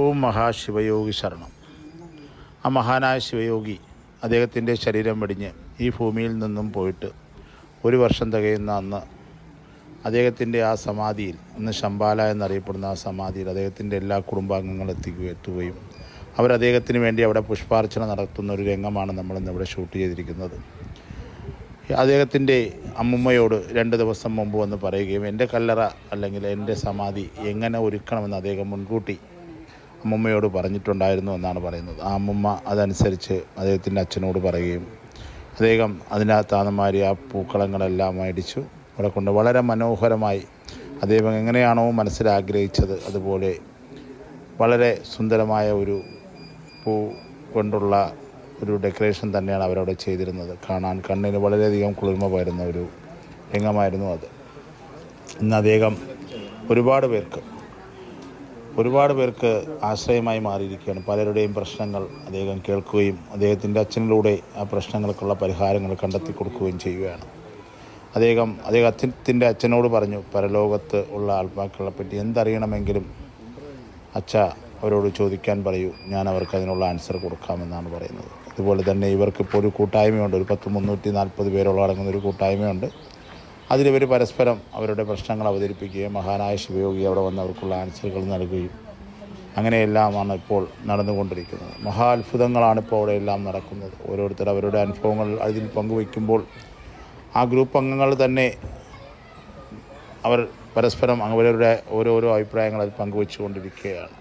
ഓം മഹാശിവയോഗി ശരണം. ആ മഹാനായ ശിവയോഗി അദ്ദേഹത്തിന്റെ ശരീരം വെടിഞ്ഞ് ഈ ഭൂമിയിൽ നിന്നും പോയിട്ട് ഒരു വർഷം തികയുന്ന അന്ന് അദ്ദേഹത്തിന്റെ ആ സമാധിയിൽ ഇന്ന് ശമ്പാല എന്നറിയപ്പെടുന്ന ആ സമാധിയിൽ അദ്ദേഹത്തിന്റെ എല്ലാ കുടുംബാംഗങ്ങളും എത്തിക്കുക എത്തുകയും അവർ അദ്ദേഹത്തിന് വേണ്ടി അവിടെ പുഷ്പാർച്ചന നടത്തുന്ന ഒരു രംഗമാണ് നമ്മളിന്ന് ഇവിടെ ഷൂട്ട് ചെയ്തിരിക്കുന്നത്. അദ്ദേഹത്തിന്റെ അമ്മുമ്മയോട് രണ്ട് ദിവസം മുമ്പ് വന്ന് പറയുകയും എന്റെ കല്ലറ അല്ലെങ്കിൽ എന്റെ സമാധി എങ്ങനെ ഒരുക്കണമെന്ന് അദ്ദേഹം മുൻകൂട്ടി അമ്മുമ്മയോട് പറഞ്ഞിട്ടുണ്ടായിരുന്നു എന്നാണ് പറയുന്നത്. ആ അമ്മുമ്മ അതനുസരിച്ച് അദ്ദേഹത്തിന്റെ അച്ഛനോട് പറയുകയും അദ്ദേഹം അതിനകത്ത് ആ പൂക്കളങ്ങളെല്ലാം അടിച്ചു. അവിടെ കൊണ്ട് വളരെ മനോഹരമായി അദ്ദേഹം എങ്ങനെയാണോ മനസ്സിലാഗ്രഹിച്ചത് അതുപോലെ വളരെ സുന്ദരമായ ഒരു പൂ കൊണ്ടുള്ള ഒരു ഡെക്കറേഷൻ തന്നെയാണ് അവരവിടെ ചെയ്തിരുന്നത്. കാണാൻ കണ്ണിന് വളരെയധികം കുളിർമ പകരുന്ന ഒരു രംഗമായിരുന്നു അത്. ഇന്ന് അദ്ദേഹം ഒരുപാട് പേർക്ക് ഒരുപാട് പേർക്ക് ആശ്രയമായി മാറിയിരിക്കുകയാണ്. പലരുടെയും പ്രശ്നങ്ങൾ അദ്ദേഹം കേൾക്കുകയും അദ്ദേഹത്തിന്റെ അച്ഛനിലൂടെ ആ പ്രശ്നങ്ങൾക്കുള്ള പരിഹാരങ്ങൾ കണ്ടെത്തി കൊടുക്കുകയും ചെയ്യുകയാണ്. അദ്ദേഹം അദ്ദേഹത്തിന്റെ അച്ഛനോട് പറഞ്ഞു പരലോകത്ത് ഉള്ള ആത്മാക്കളെ പറ്റി എന്തറിയണമെങ്കിലും അച്ഛ അവരോട് ചോദിക്കാൻ പറയൂ. ഞാൻ അവർക്ക് അതിനുള്ള ആൻസർ കൊടുക്കാമെന്നാണ് പറയുന്നത്. അതുപോലെ തന്നെ ഇവർക്കിപ്പോൾ ഒരു കൂട്ടായ്മയുണ്ട്. ഒരു പത്ത് മുന്നൂറ്റി നാൽപ്പത് പേരോളം അടങ്ങുന്ന ഒരു കൂട്ടായ്മയുണ്ട്. അതിലിവർ പരസ്പരം അവരുടെ പ്രശ്നങ്ങൾ അവതരിപ്പിക്കുകയും മഹാനായ ശിവയോഗി അവിടെ വന്ന് അവർക്കുള്ള ആൻസറുകൾ നൽകുകയും അങ്ങനെയെല്ലാമാണ് ഇപ്പോൾ നടന്നുകൊണ്ടിരിക്കുന്നത്. മഹാ അത്ഭുതങ്ങളാണ് ഇപ്പോൾ അവിടെ എല്ലാം നടക്കുന്നത്. ഓരോരുത്തർ അവരുടെ അനുഭവങ്ങൾ അതിൽ പങ്കുവയ്ക്കുമ്പോൾ ആ ഗ്രൂപ്പ് അംഗങ്ങൾ തന്നെ അവർ പരസ്പരം അവരുടെ ഓരോരോ അഭിപ്രായങ്ങൾ അതിൽ പങ്കുവെച്ചുകൊണ്ടിരിക്കുകയാണ്.